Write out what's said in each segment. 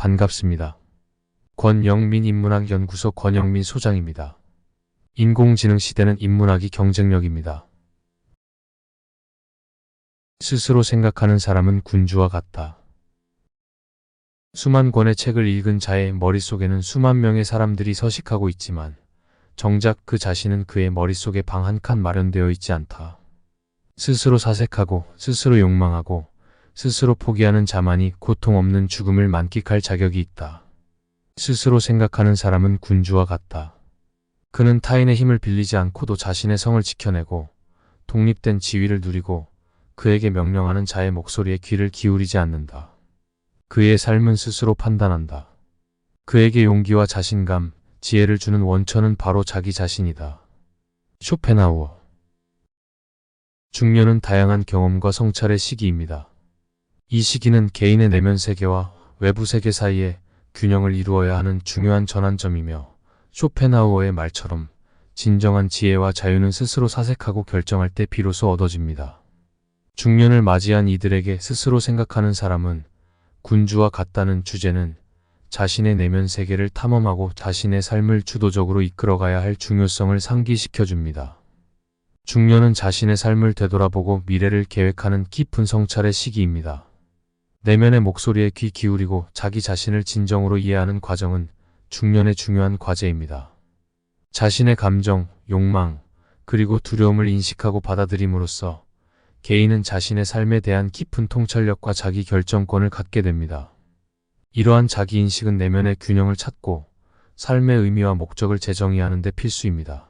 반갑습니다. 권영민 인문학 연구소 권영민 소장입니다. 인공지능 시대는 인문학이 경쟁력입니다. 스스로 생각하는 사람은 군주와 같다. 수만 권의 책을 읽은 자의 머릿속에는 수만 명의 사람들이 서식하고 있지만 정작 그 자신은 그의 머릿속에 방 한 칸 마련되어 있지 않다. 스스로 사색하고 스스로 욕망하고 스스로 포기하는 자만이 고통 없는 죽음을 만끽할 자격이 있다. 스스로 생각하는 사람은 군주와 같다. 그는 타인의 힘을 빌리지 않고도 자신의 성을 지켜내고 독립된 지위를 누리고 그에게 명령하는 자의 목소리에 귀를 기울이지 않는다. 그의 삶은 스스로 판단한다. 그에게 용기와 자신감, 지혜를 주는 원천은 바로 자기 자신이다. 쇼펜하우어 중년은 다양한 경험과 성찰의 시기입니다. 이 시기는 개인의 내면 세계와 외부 세계 사이에 균형을 이루어야 하는 중요한 전환점이며 쇼펜하우어의 말처럼 진정한 지혜와 자유는 스스로 사색하고 결정할 때 비로소 얻어집니다. 중년을 맞이한 이들에게 스스로 생각하는 사람은 군주와 같다는 주제는 자신의 내면 세계를 탐험하고 자신의 삶을 주도적으로 이끌어가야 할 중요성을 상기시켜 줍니다. 중년은 자신의 삶을 되돌아보고 미래를 계획하는 깊은 성찰의 시기입니다. 내면의 목소리에 귀 기울이고 자기 자신을 진정으로 이해하는 과정은 중년의 중요한 과제입니다. 자신의 감정, 욕망, 그리고 두려움을 인식하고 받아들임으로써 개인은 자신의 삶에 대한 깊은 통찰력과 자기 결정권을 갖게 됩니다. 이러한 자기 인식은 내면의 균형을 찾고 삶의 의미와 목적을 재정의하는 데 필수입니다.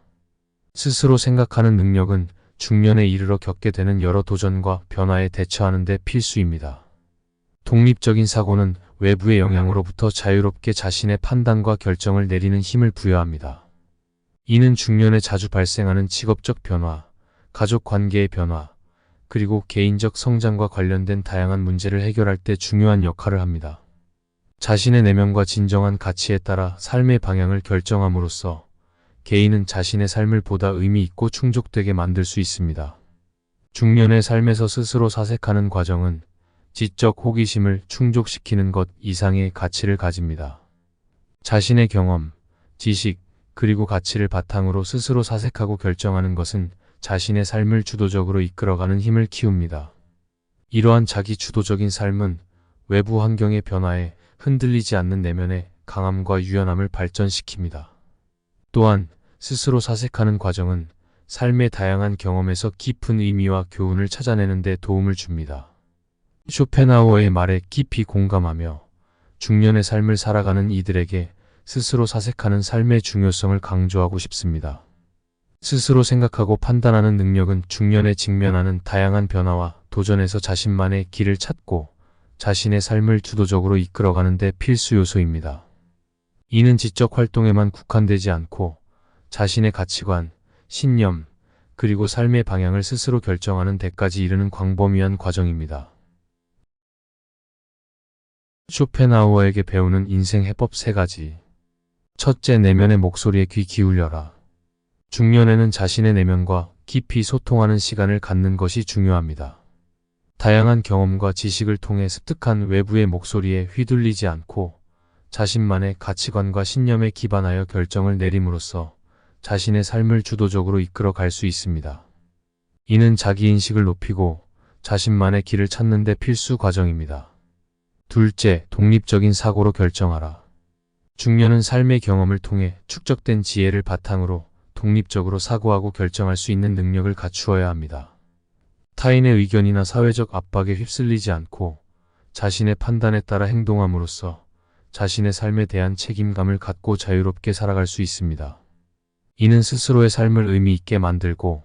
스스로 생각하는 능력은 중년에 이르러 겪게 되는 여러 도전과 변화에 대처하는 데 필수입니다. 독립적인 사고는 외부의 영향으로부터 자유롭게 자신의 판단과 결정을 내리는 힘을 부여합니다. 이는 중년에 자주 발생하는 직업적 변화, 가족 관계의 변화, 그리고 개인적 성장과 관련된 다양한 문제를 해결할 때 중요한 역할을 합니다. 자신의 내면과 진정한 가치에 따라 삶의 방향을 결정함으로써 개인은 자신의 삶을 보다 의미 있고 충족되게 만들 수 있습니다. 중년의 삶에서 스스로 사색하는 과정은 지적 호기심을 충족시키는 것 이상의 가치를 가집니다. 자신의 경험, 지식, 그리고 가치를 바탕으로 스스로 사색하고 결정하는 것은 자신의 삶을 주도적으로 이끌어가는 힘을 키웁니다. 이러한 자기 주도적인 삶은 외부 환경의 변화에 흔들리지 않는 내면의 강함과 유연함을 발전시킵니다. 또한 스스로 사색하는 과정은 삶의 다양한 경험에서 깊은 의미와 교훈을 찾아내는 데 도움을 줍니다. 쇼펜하우어의 말에 깊이 공감하며 중년의 삶을 살아가는 이들에게 스스로 사색하는 삶의 중요성을 강조하고 싶습니다. 스스로 생각하고 판단하는 능력은 중년에 직면하는 다양한 변화와 도전에서 자신만의 길을 찾고 자신의 삶을 주도적으로 이끌어가는 데 필수 요소입니다. 이는 지적 활동에만 국한되지 않고 자신의 가치관, 신념, 그리고 삶의 방향을 스스로 결정하는 데까지 이르는 광범위한 과정입니다. 쇼펜하우어에게 배우는 인생 해법 세 가지. 첫째, 내면의 목소리에 귀 기울여라. 중년에는 자신의 내면과 깊이 소통하는 시간을 갖는 것이 중요합니다. 다양한 경험과 지식을 통해 습득한 외부의 목소리에 휘둘리지 않고 자신만의 가치관과 신념에 기반하여 결정을 내림으로써 자신의 삶을 주도적으로 이끌어 갈 수 있습니다. 이는 자기 인식을 높이고 자신만의 길을 찾는 데 필수 과정입니다. 둘째, 독립적인 사고로 결정하라. 중년은 삶의 경험을 통해 축적된 지혜를 바탕으로 독립적으로 사고하고 결정할 수 있는 능력을 갖추어야 합니다. 타인의 의견이나 사회적 압박에 휩쓸리지 않고 자신의 판단에 따라 행동함으로써 자신의 삶에 대한 책임감을 갖고 자유롭게 살아갈 수 있습니다. 이는 스스로의 삶을 의미 있게 만들고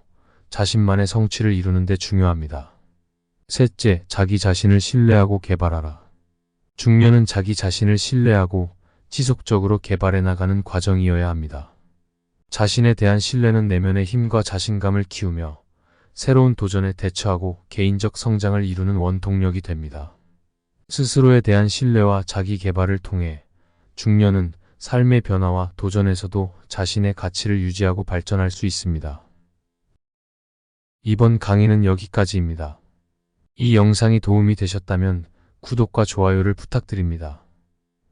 자신만의 성취를 이루는 데 중요합니다. 셋째, 자기 자신을 신뢰하고 개발하라. 중년은 자기 자신을 신뢰하고 지속적으로 개발해 나가는 과정이어야 합니다. 자신에 대한 신뢰는 내면의 힘과 자신감을 키우며 새로운 도전에 대처하고 개인적 성장을 이루는 원동력이 됩니다. 스스로에 대한 신뢰와 자기 개발을 통해 중년은 삶의 변화와 도전에서도 자신의 가치를 유지하고 발전할 수 있습니다. 이번 강의는 여기까지입니다. 이 영상이 도움이 되셨다면 구독과 좋아요를 부탁드립니다.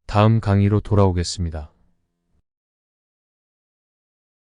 다음 강의로 돌아오겠습니다.